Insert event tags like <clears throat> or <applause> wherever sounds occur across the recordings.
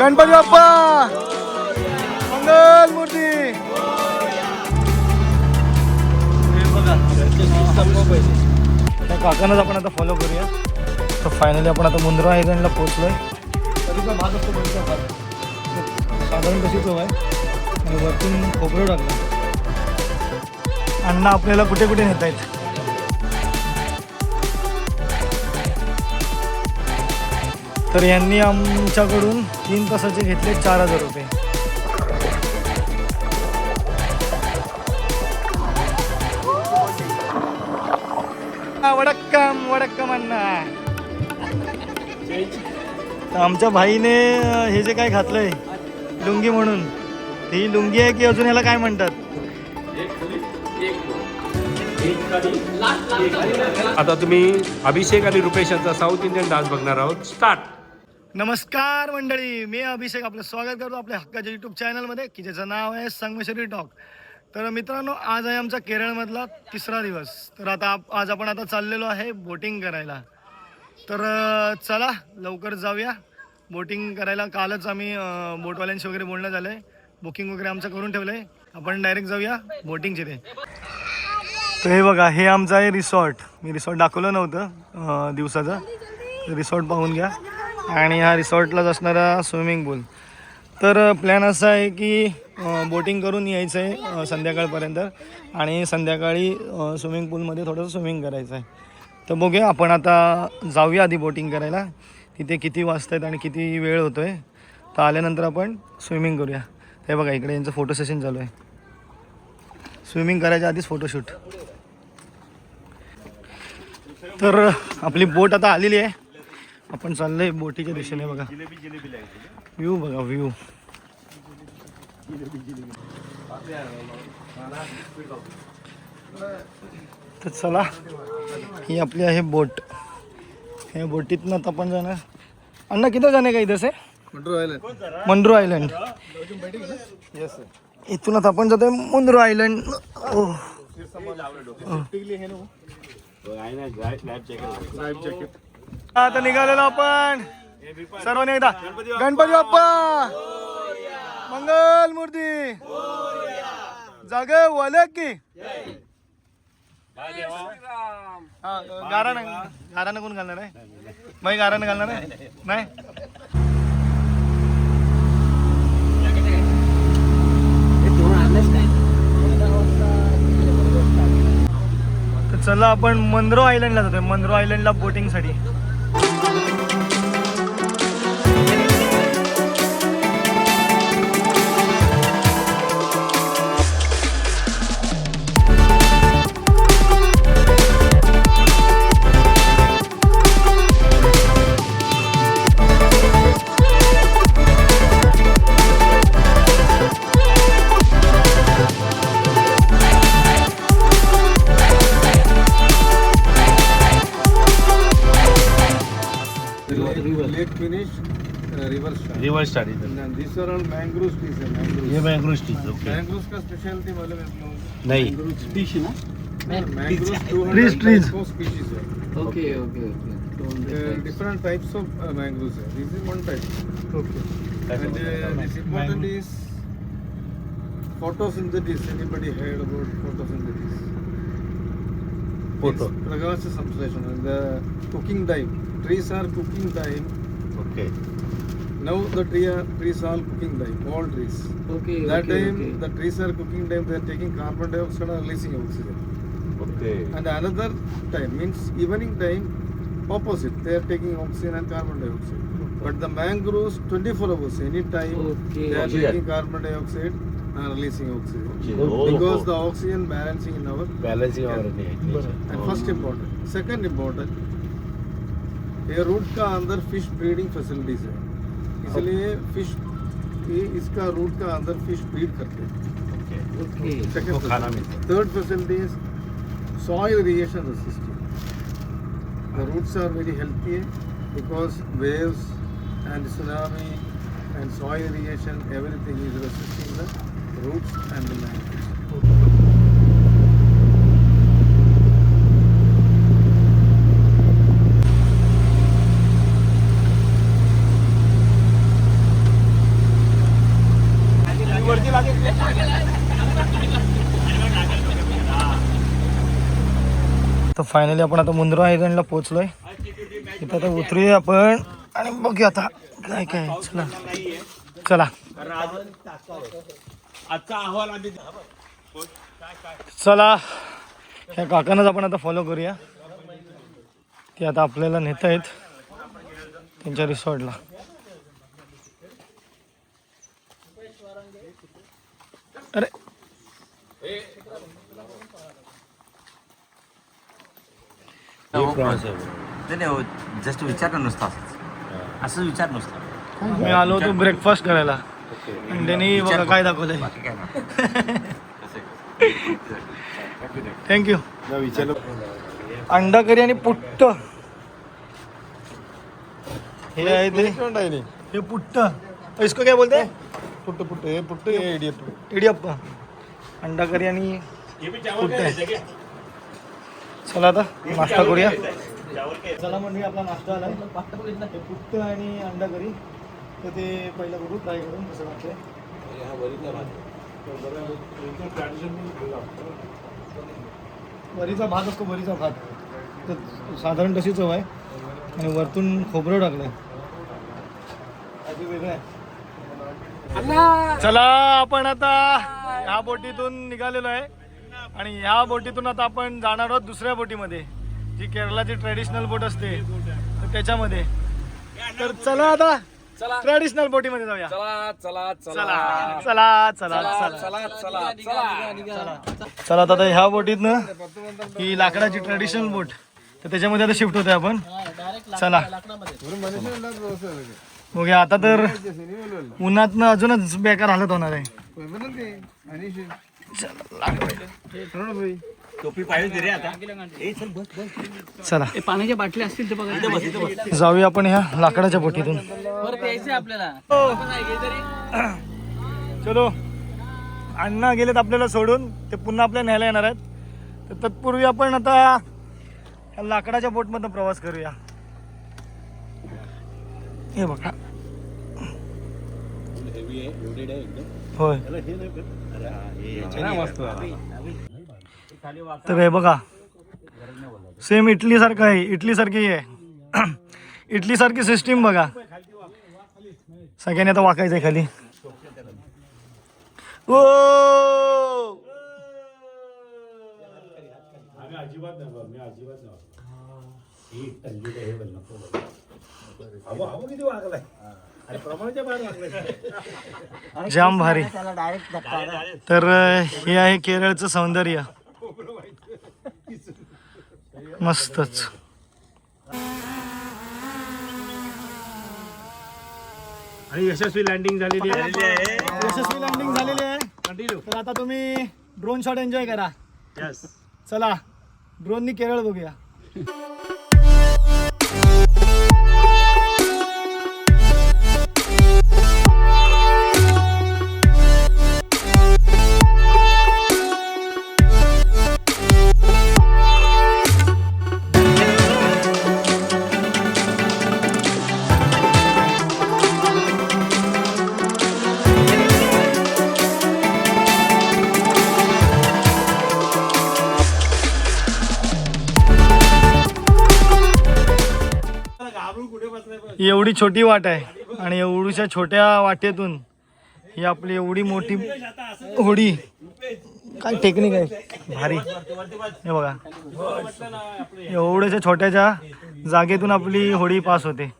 गणपती बाप्पा! मंगल मूर्ती! त्या काकांनाच आपण आता फॉलो करूया. तर फायनली आपण आता मुंद्रा आयलंडला पोहोचलोय. तरीचा भाग असतो साधारण कशी चव आहे. आणि वरतून खोबरं टाकलं. अण्णा आपल्याला कुठे कुठे नेत आहेत तर यांनी आमच्याकडून तीन तासाचे घेतले चार हजार रुपये. वडक्कम वडक्कम अण्णा. तर आमच्या भाईने हे जे काय घातलंय लुंगी म्हणून ही लुंगी आहे की अजून याला काय म्हणतात? आता तुम्ही अभिषेक आणि रुपेश यांचा साऊथ इंडियन डान्स बघणार आहोत. स्टार्ट. नमस्कार मंडळी मी अभिषेक. आपलं स्वागत करतो आपल्या हक्काच्या यूट्यूब चॅनलमध्ये की ज्याचं नाव आहे संगमेश्वरी टॉक तर मित्रांनो आज आहे आमचा केरळमधला तिसरा दिवस. तर आता आप- आज आपण आता चाललेलो आहे बोटिंग करायला. तर चला लवकर जाऊया. बोटिंग करायला कालच आम्ही बोटवाल्यांशी वगैरे बोलणं झालं आहे बुकिंग वगैरे आमचं करून ठेवलं आहे आपण डायरेक्ट जाऊया बोटिंगचे ते. तर हे बघा हे आमचं आहे रिसॉर्ट मी रिसॉर्ट दाखवलं नव्हतं दिवसाचं. रिसॉर्ट पाहून घ्या. आणि ह्या रिसॉर्टलाच असणारा स्विमिंग पूल. तर प्लॅन असा आहे की बोटिंग करून यायचं आहे संध्याकाळपर्यंत. आणि संध्याकाळी स्विमिंग पूलमध्ये थोडंसं स्विमिंग करायचं आहे तर बघूया आपण आता जाऊया आधी बोटिंग करायला. तिथे किती वाजत आहेत आणि किती वेळ होतो आहे तर आल्यानंतर आपण स्विमिंग करूया. हे बघा इकडे यांचं फोटो सेशन चालू आहे. स्विमिंग करायच्या आधीच फोटोशूट तर आपली बोट आता आलेली आहे. आपण चाललोय बोटीच्या दिशेने बघा. व्ह्यू बघा व्ह्यू तर चला ही आपली आहे बोट. हे बोटीतनं आता आपण जाणार. अण्णा किती जाणे का इथं से? मंड्रो आयलंड इथून आता आपण जातोय मुंद्रो आयलंड ओ. आता निघालेलो आपण. सर्वांनी एकदा. गणपती बाप्पा. मंगल मूर्ती. जाग वल की हा, गारानं गारानं कोण घालणार आहे? बाई गारानं घालणार आहे? नाही? तर चला आपण मंद्रो आयलंडला जातोय. मंद्रो आयलंडला बोटिंगसाठी start And these are all mangroves trees. है, mangroves. ये मँग्रोव्ह स्टिच ओके Mangroves का specialty मालूम है तुम लोगों नाही को? Mangroves 200 Trees, trees. types of species है. Okay, okay, okay. Uh, different types of uh, mangroves है. This is one type. And uh, this important is photosynthesis. Anybody heard about photosynthesis? Photo. It's Prakasha samsleshana. The cooking time. Trees are cooking time. Okay Now the tree are, trees are cooking time. All trees. Okay, That okay, time okay. the trees are cooking time. They are taking carbon dioxide and releasing oxygen. Okay And another time means evening time. Opposite. They are taking oxygen and carbon dioxide. But the mangroves 24 hours. Any time Okay. they are Oxygen. taking carbon dioxide and releasing oxygen. Oh. Because the oxygen balancing in our balancing and first important. Second important. ये route का अंदर fish breeding facilities है इसलिए fish ये इसका root का अंदर fish breed करते हैं। Third facility is soil aeration system the roots are very healthy because waves and tsunami and soil aeration everything is resisting the roots and the land finally आपण आता मुंद्रा आयलंडला पोहोचलोय. इथं आता उतरूया आपण आणि बघूया आता काय काय चला. चला. चला. ह्या काकांनाच आपण आता फॉलो करूया. ते आता आपल्याला नेत आहेत. त्यांच्या रिसॉर्टला अरे. नाही नाही जस्ट विचारलं नुसतं असंच. असंच विचार नुसतं. मी आलो होतो ब्रेकफास्ट करायला. आणि त्यांनी बघा काय दाखवलंय. बाकी काय नाही. थँक्यू अंडा करी आणि पुट्ट. हे आहे ते हे पुट्ट. इसको काय बोलते? पुट्ट पुट्ट हे पुट्ट हे इडियट इडियप्पा अंडा करी आणि पुट्ट. चला आता नाश्ता करूया. चला म्हणजे आपला नाश्ता आला हे पुट्ट आणि अंडा करी तर ते पहिलं करू ट्राय करून कसं वाटतंय. वरीचा भात असतो वरीचा भात. तर साधारण तशी चव आहे. आणि वरतून खोबरं टाकलंय. अगदी वेगळं आहे. चला आपण आता ह्या बोटीतून निघालेलो आहे. आणि ह्या बोटीतून आता आपण जाणार आहोत दुसऱ्या बोटीमध्ये जी केरळाची ट्रेडिशनल बोट असते तर त्याच्यामध्ये. तर चला आता ट्रेडिशनल बोटीमध्ये जाऊया. चला चला चला. चला चला चला चला चला. चला चला आता ह्या बोटीतनं ही लाकडाची ट्रेडिशनल बोट. तर त्याच्यामध्ये आता शिफ्ट होतोय आपण. चला. बघूया आता तर उन्हातनं अजूनच बेकार हालत होणार आहे. टोपी पाहिजे रे आता. चला पाण्याच्या बाटल्या असतील ते बघा. जाऊया आपण ह्या लाकडाच्या बोटीतून. परत यायचंय आपल्याला. चलो. अण्णा गेलेत आपल्याला सोडून. ते पुन्हा आपल्याला न्यायला येणार आहेत. तर तत्पूर्वी आपण आता ह्या लाकडाच्या बोटमधनं प्रवास करूया. हे बघा. हेवी आहे का? सेम इटली सारखं आहे. इटली सारखी आहे. <clears throat> इटली सारखी सिस्टीम बघा. सगळ्यांनी आता खाली. ओ! जाम भारी. तर हे आहे केरळचं सौंदर्य. मस्तच. आणि यशस्वी लँडिंग झालेली आहे. यशस्वी लँडिंग झालेली आहे. तर आता तुम्ही ड्रोन शॉट एन्जॉय करा. यस चला ड्रोननी केरळ बघूया. ही एवढी छोटी वाट आहे आणि एवढीशा छोट्या वाटेतून ही आपली एवढी मोठी होडी. काय टेक्निक आहे? भारी. हे बघा. एवढ्याशा छोट्याच्या जागेतून आपली होडी पास होते.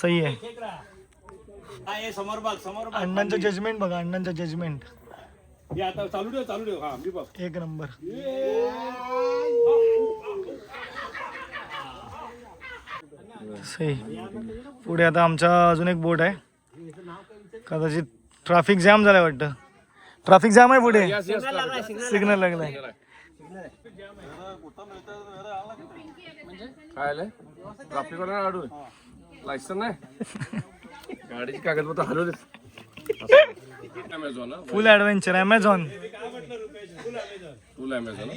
सही आहे. अण्णांचं जजमेंट बघा अण्णांचं जजमेंट आता चालू ठेव चालू ठेव. मी बघ एक नंबर. सही. पुढे आता आमचा अजून एक बोट आहे. कदाचित ट्रॅफिक जॅम झालाय वाटतं. ट्रॅफिक जॅम आहे पुढे? सिग्नल लागलाय. लायसन नाही? गाडीची कागदपत्र हलवले फुल फुल अमेझॉन फुल अमेझॉन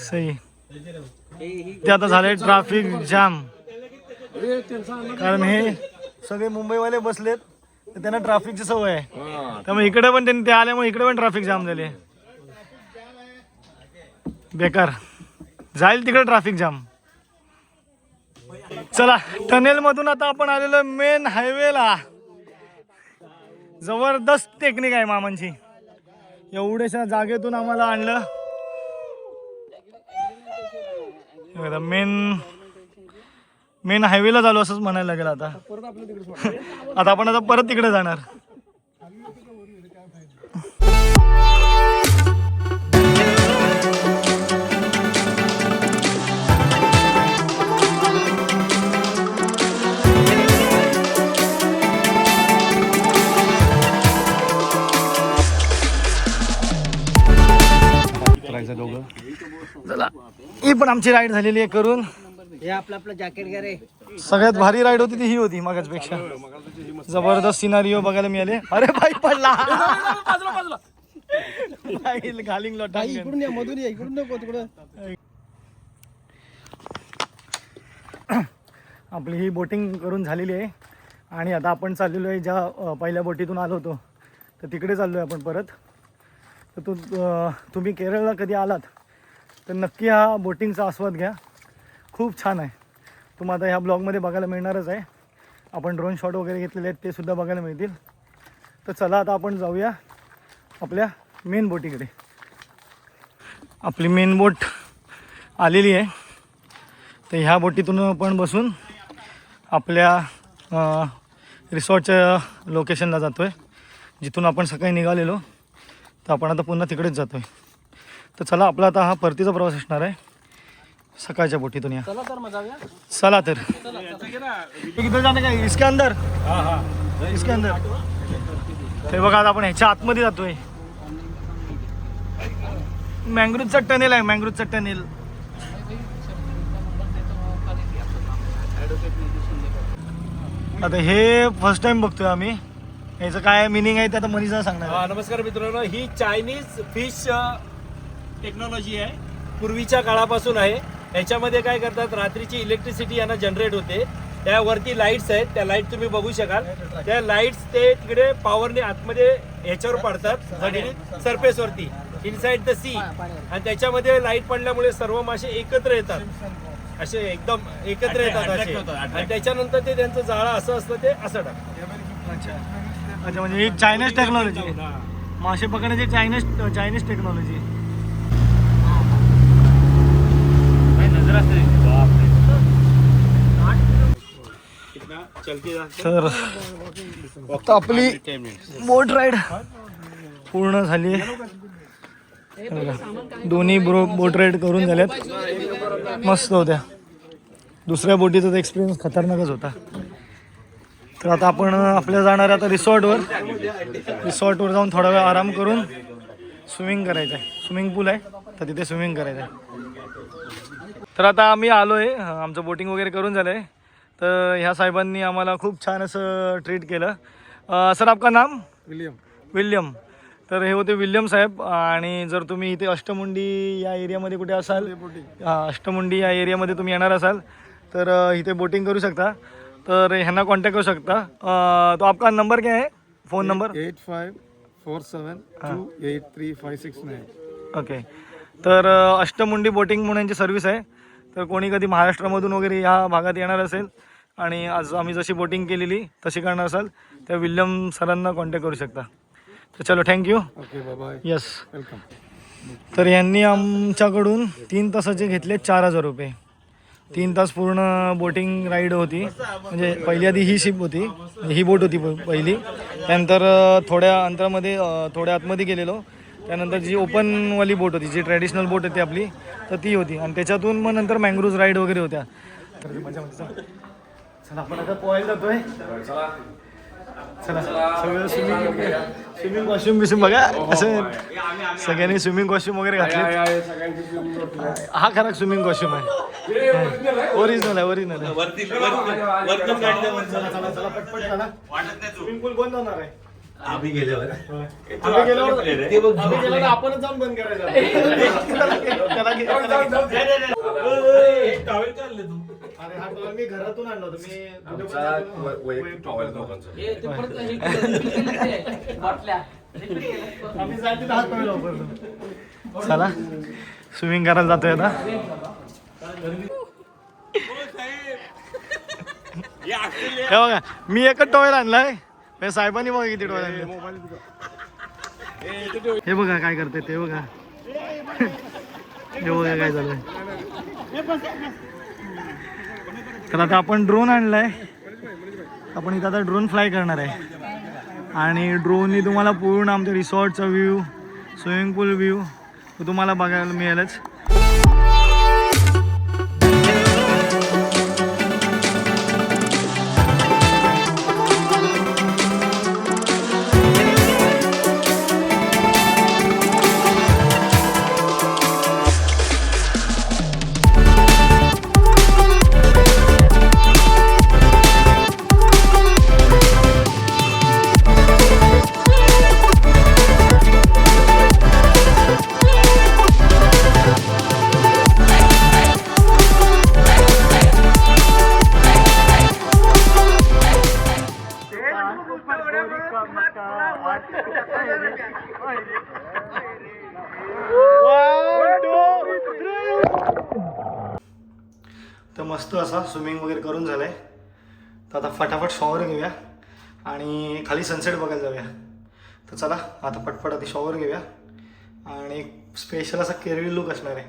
सही. ते आता झाले ट्रॅफिक जॅम. कारण हे सगळे मुंबईवाले बसलेत तर त्यांना ट्रॅफिकची सवय आहे. त्यामुळे इकडे पण त्यांनी ते आल्यामुळे इकडे पण ट्रॅफिक जाम झाले. बेकार. जाईल तिकडे ट्रॅफिक जाम. चला टनेल मधून आता आपण आलेलो मेन हायवेला. जबरदस्त टेक्निक आहे मामांची. एवढ्याशा जागेतून आम्हाला आणलं. मेन मेन हायवेला झालो असंच म्हणायला लागेल आता. आता आपण आता परत तिकडे जाणार. आमची राईड झालेली आहे करून. हे आपलं आपलं जॅकेट सगळ्यात भारी राईड होती ती ही होती मागाचपेक्षा जबरदस्त सिनारिओ बघायला मिळाले. अरे बाई पडला. बाई, घालिंग लोटा इकडून या मधून या इकडून नको तिकडं. आपली ही बोटिंग करून झालेली आहे. आणि आता आपण चाललेलो आहे ज्या अ, पहिल्या बोटीतून आलो होतो. तर तिकडे चाललो आहे आपण परत. तर तू अ, तुम्ही केरळला कधी आलात? तर नक्की हा बोटिंगचा आस्वाद घ्या. खूप छान आहे. तुम्हाला ह्या ब्लॉगमध्ये बघायला मिळणारच आहे. आपण ड्रोन शॉट वगैरे घेतलेले आहेत ते सुद्धा बघायला मिळतील. तर चला आता आपण जाऊया आपल्या मेन बोटीकडे आपली मेन बोट आलेली आहे. तर ह्या बोटीतून आपण बसून आपल्या रिसॉर्टच्या लोकेशनला जातो आहे जिथून आपण सकाळी निघालेलो. तर आपण आता पुन्हा तिकडेच जातो आहे तर चला आपला आता हा परतीचा प्रवास असणार आहे. सकाळच्या बोटीतून या. चला तर मग जाऊया. चला तर. किधर जाणे काय? इसके अंदर इसके अंदर ते बघा आता आपण ह्याच्या आतमध्ये जातोय. मँग्रोजचा टनेल आहे मँग्रोजचा टनेल. आता हे फर्स्ट टाइम बघतोय आम्ही. याचं काय मिनिंग आहे ते आता मनीषा सांगणार हा, नमस्कार मित्रांनो. ही चायनीज फिश टेक्नॉलॉजी आहे. पूर्वीच्या काळापासून आहे. याच्यामध्ये काय करतात रात्रीची इलेक्ट्रिसिटी यांना जनरेट होते. त्यावरती लाईट्स आहेत. त्या लाइट तुम्ही बघू शकाल. त्या लाईट्स ते तिकडे पॉवरने आतमध्ये ह्याच्यावर पडतात. सरफेसवरती इनसाइड द सी आणि त्याच्यामध्ये लाइट पडल्यामुळे सर्व मासे एकत्र येतात. असे एकदम एकत्र येतात असे. आणि त्याच्यानंतर ते त्यांचं जाळं असं असतं ते असं टाकतात. अच्छा अच्छा म्हणजे ही चायनीज टेक्नॉलॉजी आहे मासे पकडण्याची चायनीज चायनीज टेक्नॉलॉजी तर फक्त आपली बोट राईड पूर्ण झाली. आहे दोन्ही ब्रो बोट राईड करून झाल्यात मस्त होत्या. दुसऱ्या बोटीचा एक्सपिरियन्स खतरनाकच होता. तर आता आपण आपल्या जाणार आता रिसॉर्टवर. रिसॉर्टवर जाऊन थोडा वेळ आराम करून स्विमिंग करायचं आहे स्विमिंग पूल आहे तर तिथे स्विमिंग करायचं आहे तर आता आम्ही आलो आहे आमचं बोटिंग वगैरे करून झालं आहे तर ह्या साहेबांनी आम्हाला खूप छान असं ट्रीट केलं. सर आपका नाम? विलियम. विल्यम. तर हे होते विल्यम साहेब. आणि जर तुम्ही इथे अष्टमुंडी या एरियामध्ये कुठे असाल हा, अष्टमुंडी या एरियामध्ये तुम्ही येणार असाल तर इथे बोटिंग करू शकता. तर ह्यांना कॉन्टॅक्ट करू शकता. तो आपका नंबर क्या है? Phone number eight five four seven two eight three five six nine. Okay तर अष्टमुंडी बोटिंग म्हणून यांची सर्व्हिस आहे. तर कोणी कधी महाराष्ट्रामधून वगैरे या भागात येणार असेल आणि आज आम्ही जशी बोटिंग केलेली तशी करणार असाल त्या विल्यम सरांना कॉन्टॅक्ट करू शकता. तर चलो thank you okay bye bye yes welcome तर यांनी आमच्याकडून तीन तासाचे घेतले चार हजार रुपये. तीन तास पूर्ण बोटिंग राईड होती. म्हणजे पहिली आधी ही शिप होती. ही बोट होती पहिली. त्यानंतर थोड्या अंतरामध्ये थोड्या आतमध्ये गेलेलो. त्यानंतर जी ओपनवाली बोट होती जी ट्रॅडिशनल बोट होती आपली तर ती होती. आणि त्याच्यातून मग नंतर मँग्रोज राईड वगैरे होत्या. तर मजा मजा. चला आपण आता पोहायला जातोय. चला सगळं स्विमिंग स्विमिंग कॉस्ट्युम बिस्युम बघा. असं सगळ्यांनी स्विमिंग कॉस्ट्युम वगैरे घातले हा खरा स्विमिंग कॉस्ट्युम आहे. ओरिजिनल आहे ओरिजिनल आहे. स्विमिंग पूल बंद होणार आहे? आम्ही गेल्यावर. आम्ही गेल्यावर आम्ही गेल्यावर आपणच जाऊन बंद करायचं. <laughs> त्याला घे- त्याला घे. अरे हा टॉवेल मी घरातून आणला होता. मी हे ते? हे आम्ही जायचं हात टॉवेल वापरतो चला स्विमिंग करायला जातोय आता. हे बघा मी एकच टॉयल आणलाय. हे साहेबांनी बघा किती डोळ्या हे बघा काय करते ते बघा. हे बघा काय झालंय. तर आता आपण ड्रोन आणलाय. आपण इथं आता ड्रोन फ्लाय करणार आहे. आणि ड्रोननी तुम्हाला पूर्ण आमच्या रिसॉर्टचा व्ह्यू स्विमिंग पूल व्ह्यू तुम्हाला बघायला मिळेलच. मस्त असा स्विमिंग वगैरे करून झालंय. तर आता फटाफट शॉवर घेऊया आणि खाली सनसेट बघायला जाऊया. तर चला आता पटपट आधी शॉवर घेऊया. आणि स्पेशल असा केरळी लुक असणार आहे.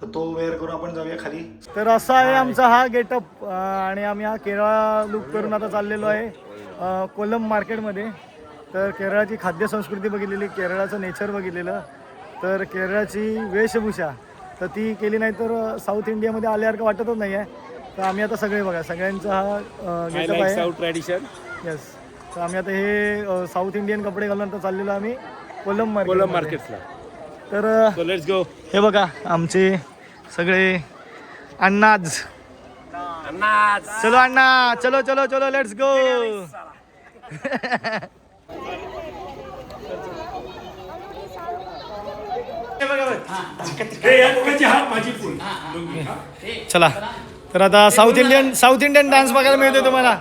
तर तो वेअर करून आपण जाऊया खाली. तर असा आहे आमचा हा गेटअप आणि आम्ही हा केरळ लुक करून आता चाललेलो आहे कोलम मार्केटमध्ये. तर केरळाची खाद्य संस्कृती बघितलेली केरळाचं नेचर बघितलेलं. तर केरळाची वेशभूषा तर ती केली नाही तर साऊथ इंडियामध्ये आल्यासारखं वाटतच नाही आहे तर आम्ही आता सगळे बघा सगळ्यांचा हा गेटअप आहे. साऊथ ट्रॅडिशन येस तर आम्ही आता हे साऊथ इंडियन कपडे घालून आता चाललेलो आम्ही कोलम मार्केट कोलम मार्केटला तर लेट्स गो हे बघा आमचे सगळे अण्णाज. चलो अण्णा चलो चलो चलो लेट्स गो चला. तर आता South Indian South Indian dance बघायला मिळतोय तुम्हाला.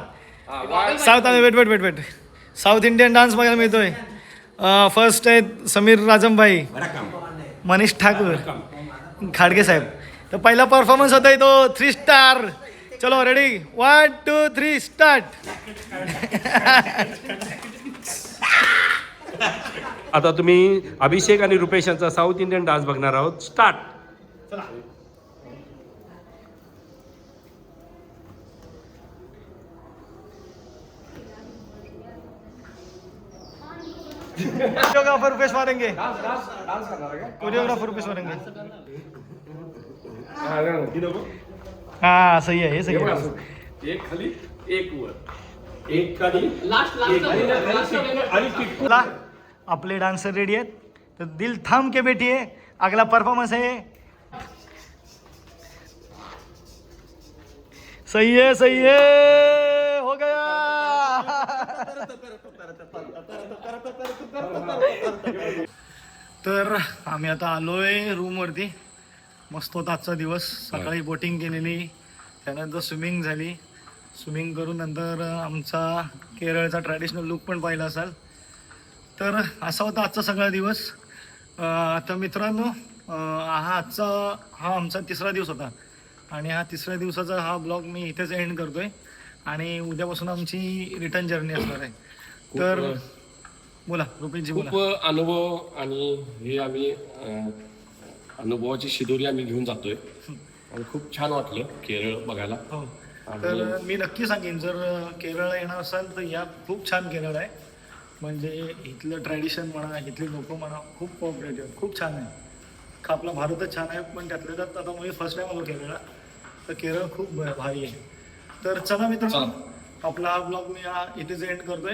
South wait wait wait wait. South Indian dance बघायला मिळतोय. फर्स्ट आहेत समीर राजमभाई मनीष ठाकूर खाडगे साहेब. तर पहिला परफॉर्मन्स होता तो थ्री स्टार चलो ready one two three start आता तुम्ही अभिषेक आणि रुपेश यांचा साऊथ इंडियन डान्स बघणार आहोत. स्टार्ट कोरियोग्राफर रुपेश मारेंगे। कोरियोग्राफर रुपेश मारेंगे। हाँ सही है ये सही है। एक खाली एक वर एक खाली आपले डान्सर रेडी आहेत तर दिल थाम के बैठिए। अगला परफॉर्मेंस है। सही है सही है। तर आम्ही आता आलोय रूमवरती मस्त होता आजचा दिवस. सकाळी बोटिंग केलेली. त्यानंतर स्विमिंग झाली. स्विमिंग करून नंतर आमचा केरळचा ट्रॅडिशनल लुक पण पाहिला असाल. तर असा होता आजचा सगळा दिवस. तर मित्रांनो हा आजचा हा आमचा तिसरा दिवस होता. आणि हा तिसऱ्या दिवसाचा हा ब्लॉग मी इथेच एंड करतोय. आणि उद्यापासून आमची रिटर्न जर्नी असणार आहे. तर बोला रुपेशजी खूप बोला अनुभव आणि हे आम्ही अं, अनुभवाची शिदोरी आम्ही घेऊन जातोय. आणि खूप छान वाटलं केरळ बघायला. हो. तर मी नक्की सांगेन जर केरळ येणार असाल तर या खूप छान केरळ आहे. म्हणजे इथलं ट्रॅडिशन म्हणा इथली लोक म्हणा खूप कॉपरेटिव्ह खूप छान आहे. का आपला भारतच छान आहे पण त्यातल्या त्यात आता मी फर्स्ट टाइम आलो केरळला. तर केरळ खूप भारी आहे. तर चला मित्रांनो आपला हा ब्लॉग मी हा इथेच एंड करतोय.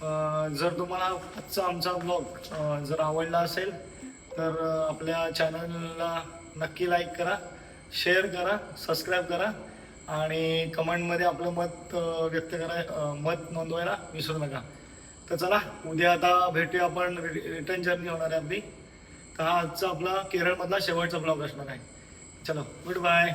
जर तुम्हाला आजचा आमचा ब्लॉग जर आवडला असेल तर आपल्या चॅनलला नक्की लाईक करा शेअर करा सबस्क्राईब करा आणि कमेंटमध्ये आपलं मत व्यक्त करा मत नोंदवायला विसरू नका. तर चला उद्या आता भेटूया आपण रिटर्न जर्नी होणार आहे आपली. तर हा आजचा आपला केरळमधला शेवटचा ब्लॉग असणार आहे. चलो गुड बाय